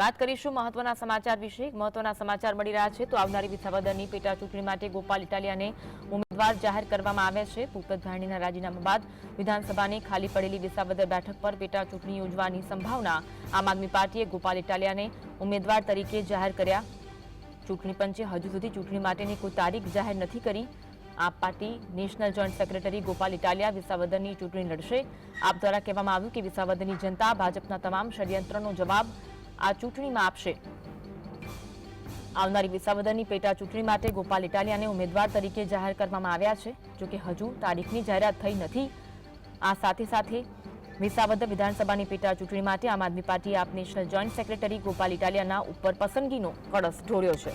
વાત કરીશું મહત્વના સમાચાર વિશે. મહત્વના સમાચાર મળી રહ્યા છે તો આવનારી વિસાવદરની પેટા ચૂંટણી માટે ગોપાલ ઇટાલિયાને ઉમેદવાર જાહેર કરવામાં આવ્યા છે. ભૂપત ભાણીના રાજીનામા બાદ વિધાનસભાની ખાલી પડેલી વિસાવદર બેઠક પર પેટા ચૂંટણી યોજવાની સંભાવના આમ આદમી પાર્ટીએ ગોપાલ ઇટાલિયાને ઉમેદવાર તરીકે જાહેર કર્યા. ચૂંટણી પંચે હજુ સુધી ચૂંટણી માટેની કોઈ તારીખ જાહેર નથી કરી. AAP party national joint secretary Gopal Italia વિસાવદરની ચૂંટણી લડશે. આપ દ્વારા કહેવામાં આવ્યું કે વિસાવદરની જનતા ભાજપના તમામ ષડયંત્રનો જવાબ આ ચૂંટણીમાં આપશે. આવનારી વિસાવદરની પેટા ચૂંટણી માટે ગોપાલ ઇટાલિયાને ઉમેદવાર તરીકે જાહેર કરવામાં આવ્યા છે જોકે હજુ તારીખની જાહેરાત થઈ નથી. આ સાથે સાથે વિસાવદર વિધાનસભાની પેટા ચૂંટણી માટે આમ આદમી પાર્ટીએ AAP national joint secretary Gopal ઇટાલિયાના ઉપર પસંદગીનો કળશ ઢોળ્યો છે.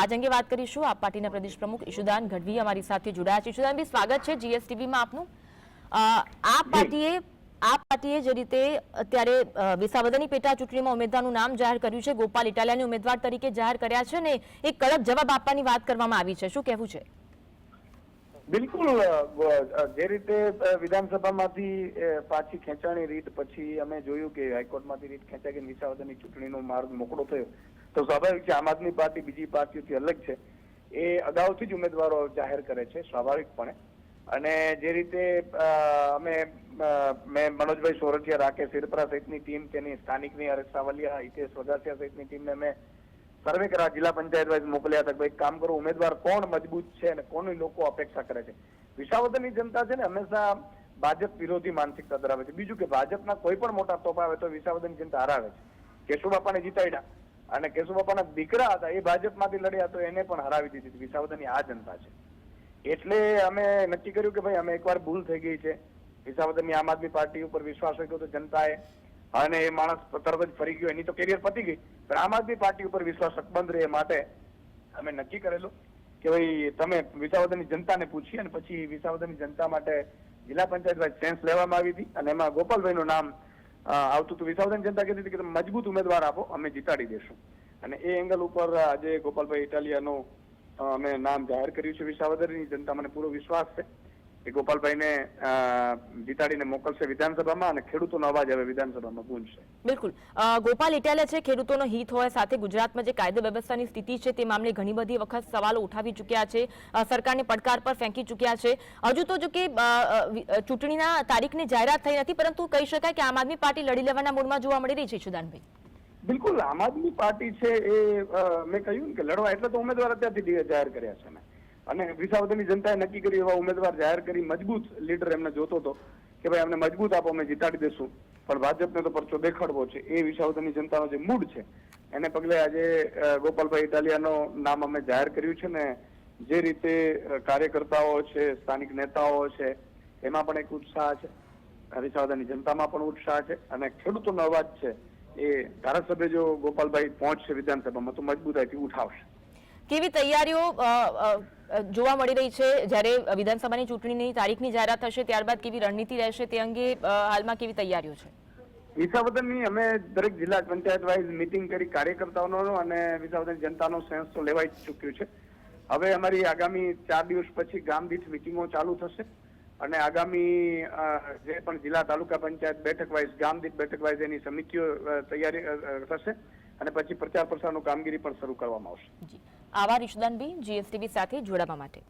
આજ અંગે વાત કરીશું આપ પાર્ટીના પ્રદેશ પ્રમુખ ઈશુદાન ગઢવી અમારી સાથે જોડાયા છે. ઈશુદાનભાઈ સ્વાગત છે જીએસટીવીમાં આપનું. આ આપ પાર્ટીએ આપ પાર્ટીએ જે રીતે અત્યારે વિસાવદરની પેટા ચૂંટણીમાં ઉમેદવારનું નામ જાહેર કર્યું છે, ગોપાલ ઇટાલિયાને ઉમેદવાર તરીકે જાહેર કર્યા છે ને એક કડક જવાબ આપવાની વાત કરવામાં આવી છે. શું કહેવું છે? બિલકુલ જે રીતે વિધાનસભામાંથી પાછી ખેંચાણી રીત પછી અમે જોયું કે હાઈકોર્ટમાંથી રીત ખેંચાઈ ગઈ વિસાવદરની ચૂંટણીનો માર્ગ મોકળો થયો, તો સ્વાભાવિક છે આમ આદમી પાર્ટી બીજી પાર્ટીઓથી અલગ છે. એ અગાઉથી જ ઉમેદવારો જાહેર કરે છે, સ્વાભાવિકપણે. અને જે રીતે અમે મેં મનોજભાઈ સોરઠિયા, રાકેશ સિરપરા સહિતની ટીમ, તેની સ્થાનિકની હરેશ સાવલિયા હિતેશ વગાસિયા સહિતની ટીમને મેં સર્વે કરા, જિલ્લા પંચાયત વાઇઝ મોકલ્યા હતા ભાઈ કામ કરો, ઉમેદવાર કોણ મજબૂત છે અને કોની લોકો અપેક્ષા કરે છે? વિસાવદરની જનતા છે ને, હંમેશા ભાજપ વિરોધી માનસિકતા ધરાવે છે. બીજું કે ભાજપના કોઈ પણ મોટા તોપ આવે તો વિસાવદરની જનતા હરાવે છે. કેશુબાપાને જીતાડ્યા અને કેશુબાપાના દીકરા હતા, એ ભાજપમાંથી લડ્યા તો એને પણ હરાવી દીધી હતી. વિસાવદરની આ જનતા છે. એટલે અમે નક્કી કર્યું કે ભાઈ અમે એકવાર ભૂલ થઈ ગઈ છે. વિસાવદરની આમ આદમી પાર્ટી ઉપર વિશ્વાસ રાખ્યો તો જનતાએ અને એ માણસ તરત જ ફરી ગયો. એની તો કેરિયર પતી ગઈ. પણ આમ આદમી પાર્ટી ઉપર વિશ્વાસ અકબંધ રહે માટે અમે નક્કી કરેલું કે ભાઈ તમે વિસાવદરની જનતાને પૂછી અને પછી વિસાવદરની જનતા માટે જિલ્લા પંચાયત વાઇઝ સેન્સ લેવામાં આવી હતી અને એમાં ગોપાલભાઈનું નામ આવતું હતું. વિસાવદરની જનતા કહેતી હતી કે તમે મજબૂત ઉમેદવાર આપો, અમે જીતાડી દેશું. અને એ એંગલ ઉપર આજે ગોપાલભાઈ ઇટાલિયાનું અમે નામ જાહેર કર્યું છે વિસાવદરની, જનતા મને પૂરો વિશ્વાસ છે. કે ગોપાલભાઈને જીતાડીને મોકલશે વિધાનસભામાં અને ખેડૂતોનો અવાજ હવે વિધાનસભામાં ગુંજશે. બિલકુલ. ગોપાલ ઇટાલિયા છે, ખેડૂતોનો હિત હોય સાથે ગુજરાતમાં જે કાયદો વ્યવસ્થાની સ્થિતિ છે તે મામલે ઘણી બધી વખત સવાલો ઉઠાવી ચૂક્યા છે. સરકારને પડકાર પર ફેંકી ચૂક્યા છે. હજુ તો જો કે ચૂંટણીના તારીખની જાહેરાત થઈ નથી, પરંતુ કહી શકાય કે આમ આદમી પાર્ટી લડી લેવાના મૂડમાં જોવા મળી રહી છે, ઈશુદાનભાઈ. બિલકુલ, આમ આદમી પાર્ટી છે એ મેં કહ્યું કે લડવા, એટલે તો ઉમેદવાર અત્યારથી જાહેર કર્યા છે મેં. અને વિસાવદરની જનતાએ નક્કી કર્યું એવા ઉમેદવાર જાહેર કરી, મજબૂત લીડર એમને જોતો હતો કે ભાઈ, અમને મજબૂત આપો, અમે જીતાડી દેશું. પણ ભાજપને તો પરચો દેખાડવો છે. એ વિસાવદરની જનતાનો જે મૂડ છે, એને પગલે આજે ગોપાલભાઈ ઇટાલિયાનો નામ અમે જાહેર કર્યું છે ને, જે રીતે કાર્યકર્તાઓ છે, સ્થાનિક નેતાઓ છે, એમાં પણ એક ઉત્સાહ છે. વિસાવદરની જનતામાં પણ ઉત્સાહ છે અને ખેડૂતોનો અવાજ છે. એ ધારાસભ્ય જો ગોપાલભાઈ પહોંચશે વિધાનસભામાં તો મજબૂતાઈથી ઉઠાવશે. કેવી તૈયારીઓ જોવા મળી રહી છે? જ્યારે વિધાનસભાની ચૂંટણીની તારીખની જાહેરાત થશે ત્યારબાદ કેવી રણનીતિ રહેશે તે અંગે હાલમાં કેવી તૈયારીઓ છે? વિસાવદનની અમે દરેક જિલ્લા પંચાયત વાઇઝ મિટિંગ કરી કાર્યકર્તાઓનો અને વિસાવદન જનતાનો સેન્સ તો લેવાઈ ચૂક્યું છે. હવે અમારી આગામી ચાર દિવસ પછી ગામ દીઠ મિટિંગો ચાલુ થશે. અને આગામી જે પણ જિલ્લા તાલુકા પંચાયત બેઠક વાઇઝ, ગામ દીઠ બેઠક વાઇઝ એની સમિતિઓ તૈયારી થશે અને પછી પ્રચાર પ્રસારનું કામગીરી પણ શરૂ કરવામાં આવશે. આભાર ઈશુદાનભાઈ જીએસટીવી સાથે જોડાવા માટે.